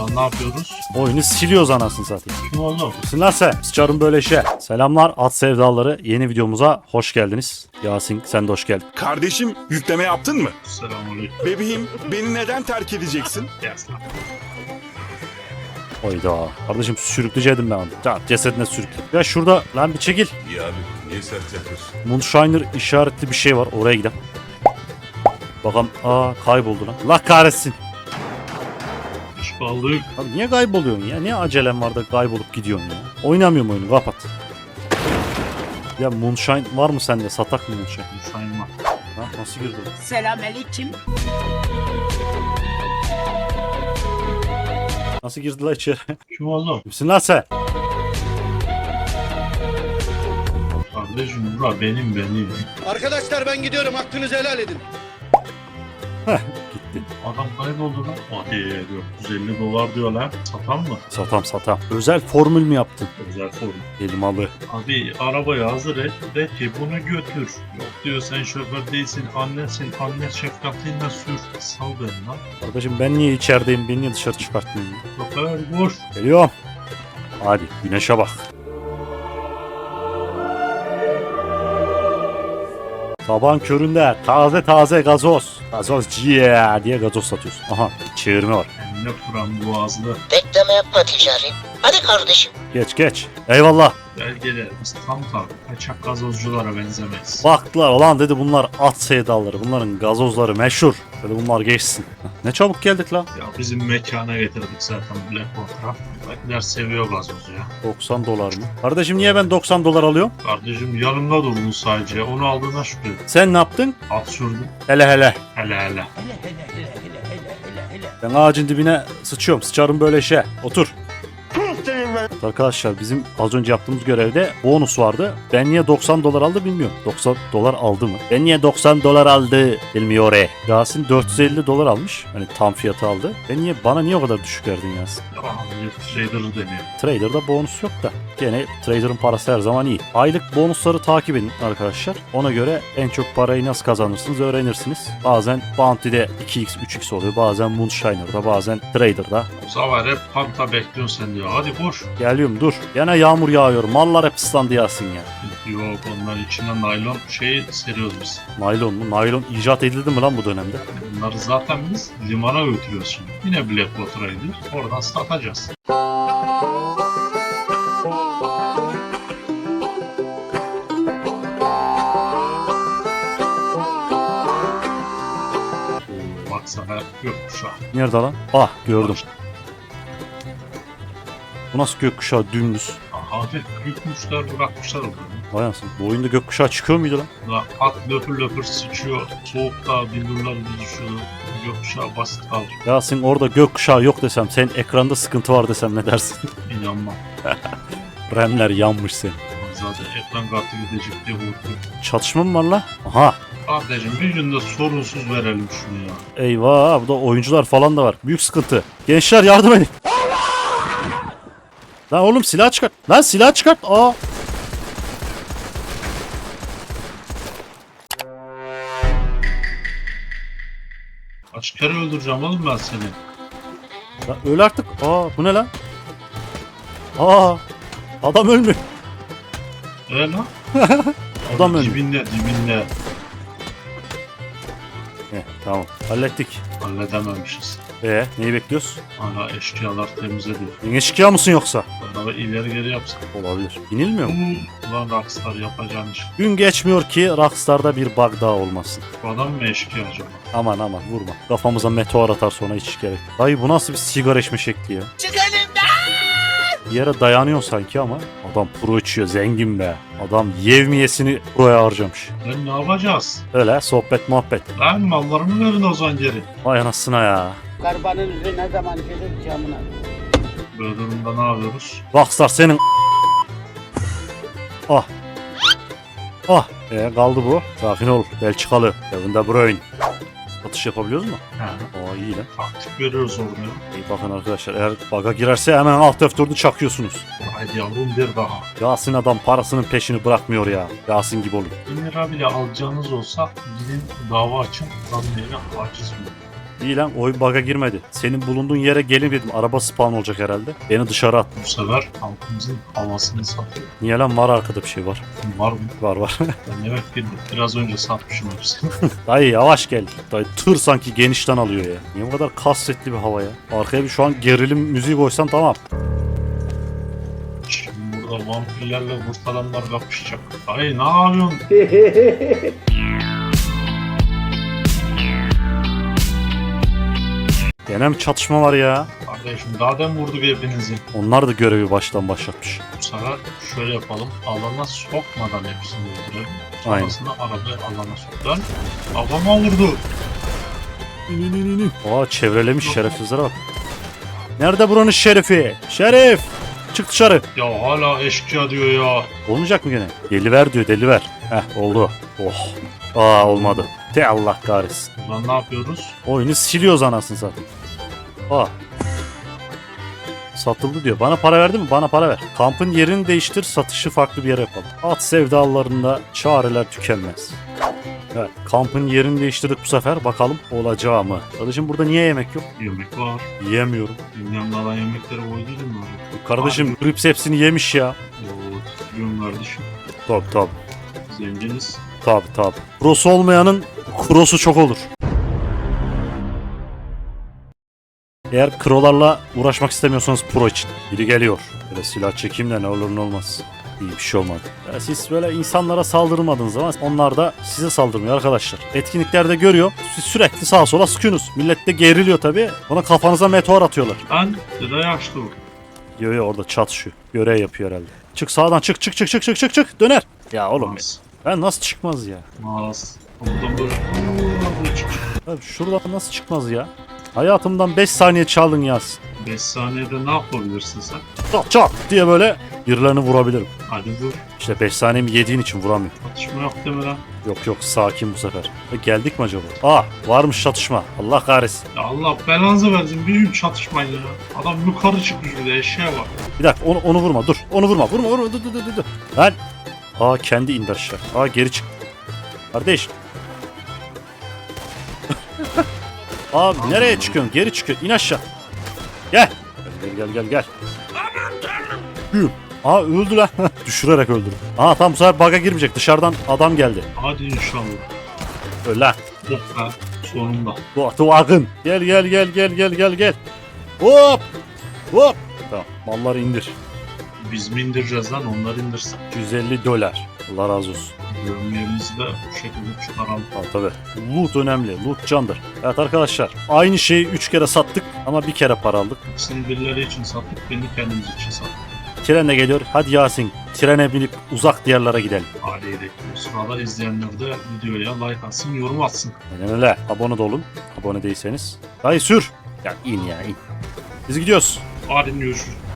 Lan ne yapıyoruz? Oyunu siliyoruz anasını satayım. Kim oldu? Sen? Sıçarım böyle şey. Selamlar at sevdaları. Yeni videomuza hoş geldiniz. Yasin sen de hoş geldin. Kardeşim yükleme yaptın mı? Selamünaleyküm. Bebeğim beni neden terk edeceksin? Yes lan. Oyda. Kardeşim sürükleyecektim ben onu. Ya cesedine sürükle. Ya şurada lan bir çekil. İyi abi niye sert yapıyorsun? Moonshiner işaretli bir şey var. Oraya gidelim. Bakalım. Aa kayboldu lan. Allah kahretsin. Balık. Abi niye kayboluyorsun ya? Niye acelen var da kaybolup gidiyorsun ya? Oynamıyorum oyunu kapat. Ya Moonshine var mı sende? Satak mı Moonshine? Sayma. Ha, nasıl girdi? Selamünaleyküm. Nasıl girdi la içeri? Kim oldu? Kimsin lan sen? Kardeşim bura benim benim. Arkadaşlar ben gidiyorum hakkınızı helal edin. Adam kayboldu lan. Hadi 450 dolar diyorlar. Satan mı? Satam satam. Özel formül mü yaptın? Özel form. Elmalı. Abi arabayı hazır et. De ki bunu götür. Yok diyor sen şoför değilsin. Annesin. Anne şefkatiyle sür. Sal beni lan. Kardeşim ben niye içerideyim? Beni niye dışarı çıkartmıyorsun? Şoför boş. Geliyorum. Hadi güneşe bak. Sabahın köründe taze taze gazoz. Gazoz yeah diye gazoz satıyorsun. Aha çevirme var. Ne kuran boğazlı. Bekleme yapma ticari. Hadi kardeşim. Geç geç. Eyvallah. Belgelerimiz tam tam kaçak gazozculara benzemeyiz. Baktılar olan dedi bunlar at sevdaları. Bunların gazozları meşhur. Dedi bunlar geçsin. Ne çabuk geldik la. Ya bizim mekana getirdik zaten Blackwater'a. Bakler seviyor gazozu ya. 90 dolar mı? Kardeşim niye ben 90 dolar alıyorum? Kardeşim yanımda durdun sadece. Onu aldığına şükür. Sen ne yaptın? At sürdüm. Hele hele. Hele hele. Ben ağacın dibine sıçıyorum. Sıçarım böyle şey. Otur. Arkadaşlar bizim az önce yaptığımız görevde bonus vardı. Ben niye 90 dolar aldı bilmiyorum. 90 dolar aldı mı? Ben niye 90 dolar aldı bilmiyor e. Yasin 450 dolar almış. Hani tam fiyatı aldı. Ben niye bana niye o kadar düşük verdin Yasin? Ya bir trader deniyor. Trader'da bonus yok da. Gene Trader'ın parası her zaman iyi. Aylık bonusları takip edin arkadaşlar. Ona göre en çok parayı nasıl kazanırsınız öğrenirsiniz. Bazen Bounty'de 2x 3x oluyor. Bazen Moonshiner'da bazen Trader'da. Sefer hep panta bekliyorsun sen diyor. Hadi koş. Geliyorum dur. Gene yağmur yağıyor. Mallar hep ıslandı Yasin ya. Yok onlar içine naylon şey seriyoruz biz. Naylon mu? Naylon icat edildi mi lan bu dönemde? Bunları zaten biz limana götürüyoruz şimdi. Yine Blackwater'a gidiyor. Oradan satacağız. Baksana gökkuşağı. Nerede lan? Ah gördüm. Bu nasıl gökkuşağı dümdüz? Hafif yıkmışlar bırakmışlar onu. Vay anasını. Bu oyunda gökkuşağı çıkıyor muydu lan? La at löpür löpür sıçıyor. Soğukta billurlar düşüyor. Gökkuşağı basit kalır. Yasin orada gökkuşağı yok desem, senin ekranda sıkıntı var desem ne dersin? İnanmam. Remler yanmış senin. Zaten ekran kartı gidecek diye korkuyorum. Çatışma mı var la? Aha. Kardeşim bir günde sorunsuz verelim şunu ya. Eyvah burada oyuncular falan da var. Büyük sıkıntı. Gençler yardım edin. Lan oğlum silah çıkart. Lan silah çıkart. Aa. Kaç kere öldüreceğim oğlum ben seni. Lan öl artık. Aa bu ne lan? Aa. Adam ölmüyor. Öyle lan. Adam ölmüyor. Dibinde dibinde. Heh, tamam. Hallettik. Halledememişiz. Ee, neyi bekliyoruz? Hala eşkıyalar temize diyor. Yine şikaya mısın yoksa? Araba ileri geri yapsak. Olabilir. İnilmiyor mu? Ulan Rockstar yapacağın iş. Gün geçmiyor ki Rockstar'da bir bug daha olmasın. Bu adam mı eşkıya acaba? Aman aman vurma. Kafamıza meteor atar sonra hiç gerek. yok. Dayı bu nasıl bir sigara içme şekli ya? Elimden. Bir yere dayanıyor sanki ama adam pro içiyor zengin be. Adam yevmiyesini proya harcamış. Lan ne yapacağız? Öyle sohbet muhabbet. Lan mallarımı verin o zaman geri. Vay anasına ya. Karbanın üzeri ne zaman gelir camına? Böyle durumda ne yapıyoruz? Rockstar senin Ah. Ah. E kaldı bu. Sakin ol. Belçikalı. Kevin De Bruyne. Atış yapabiliyoruz mu? He. Aa iyi lan. Taktik veriyoruz oraya. İyi bakın arkadaşlar eğer bug'a girerse hemen alt F4'ü çakıyorsunuz. Haydi yavrum bir daha. Yasin adam parasının peşini bırakmıyor ya. Yasin gibi olun. 1000 lira bile alacağınız olsa gidin dava açın. Zam yerine haciz bulun. İyi lan oyun bug'a girmedi. Senin bulunduğun yere gelin dedim. Araba spawn olacak herhalde. Beni dışarı at. Bu sefer halkımızın havasını satıyor. Niye lan var arkada bir şey var. Var mı? Var var. Ben demek ki biraz önce satmışım hepsini. Dayı yavaş gel. Dayı tır sanki genişten alıyor ya. Niye bu kadar kasvetli bir hava ya? Arkaya bir şu an gerilim müziği koysan tamam. Şimdi burada vampirlerle kurt adamlar kapışacak. Ay ne yapıyorsun? Gene mi çatışma var ya? Kardeşim daha den vurduk hepinizi. Onlar da görevi baştan başlatmış. Bu sefer şöyle yapalım. Alana sokmadan hepsini öldürelim. Aynen. Sonrasında arabayı alana sok. Lan babama vurdu. Aa çevrelemiş şerefsizlere bak. Nerede buranın şerifi? Şerif! Çık dışarı. Ya hala eşkıya diyor ya. Olmayacak mı gene? Deliver diyor deliver. Heh oldu. Oh. Aa olmadı. Te Allah kahretsin. Ulan ne yapıyoruz? Oyunu siliyoruz anasını zaten. Aa. Satıldı diyor. Bana para verdi mi? Bana para ver. Kampın yerini değiştir, satışı farklı bir yere yapalım. At sevdalarında çareler tükenmez. Evet, kampın yerini değiştirdik bu sefer. Bakalım olacağı mı? Kardeşim burada niye yemek yok? Yemek var. Yiyemiyorum. Bilmem daha yemekleri koyduydun mu abi? Kardeşim Grips hepsini yemiş ya. Oo, biliyorum kardeşim. Tabi tabi. Zenginiz. Tabi tabi. Prosu olmayanın krosu çok olur. Eğer krolarla uğraşmak istemiyorsanız pro için. Biri geliyor. Böyle silah çekeyim de ne olur ne olmaz. İyi bir şey olmadı. Ya siz böyle insanlara saldırmadığınız zaman onlar da size saldırmıyor arkadaşlar. Etkinliklerde görüyor. Siz sürekli sağa sola sıkıyorsunuz. Millet de geriliyor tabi. Ona kafanıza meteor atıyorlar. Ben de yaşlı. Yo yo orada çatışıyor. Görev yapıyor herhalde. Çık sağdan çık çık çık çık çık çık çık. Döner. Ya oğlum Maz. ben nasıl çıkmaz ya? Maz. Buradan böyle. Aa, böyle çık. Abi şuradan nasıl çıkmaz ya? Hayatımdan 5 saniye çaldın yaz. 5 saniyede ne yapabilirsin sen? Çat çat diye böyle birilerini vurabilirim. Hadi vur. İşte 5 saniyemi yediğin için vuramıyorum. Atışma yok deme lan. Yok yok sakin bu sefer. E, geldik mi acaba? Aa varmış çatışma. Allah kahretsin. Ya Allah belanızı versin. Bir gün çatışmayın ya. Adam yukarı çıkmış bir de eşeğe bak. Bir dakika onu, onu vurma dur. Onu vurma vurma vurma dur dur dur dur. Lan. Aa kendi indi aşağı. Aa geri çık. Kardeş. Abi nereye çıkıyorsun? Geri çıkıyorsun. İn aşağı. Gel. Gel gel gel gel. Güm. Aa öldü lan. Düşürerek öldürdü. Aa tam bu sefer bug'a girmeyecek. Dışarıdan adam geldi. Hadi inşallah. Öl lan. Be. Sonunda. Bu Tuğakın. Gel gel gel gel gel gel gel. Hop. Hop. Tamam malları indir. Biz mi indireceğiz lan? Onlar indirsin. 150 dolar. Allah razı olsun. Görünmeyemizi de bu şekilde çıkaralım. Ha tabii. Loot önemli. Loot candır. Evet arkadaşlar. Aynı şeyi 3 kere sattık ama bir kere para aldık. İkisini birileri için sattık. Beni kendimiz için sattık. Tren de geliyor. Hadi Yasin. Trene binip uzak diyarlara gidelim. Aileyle. Bu sırada izleyenler de videoya like atsın, yorum atsın. Aynen öyle. Abone de olun. Abone değilseniz. Dayı sür. Ya in ya in. Biz gidiyoruz. Hadi görüşürüz.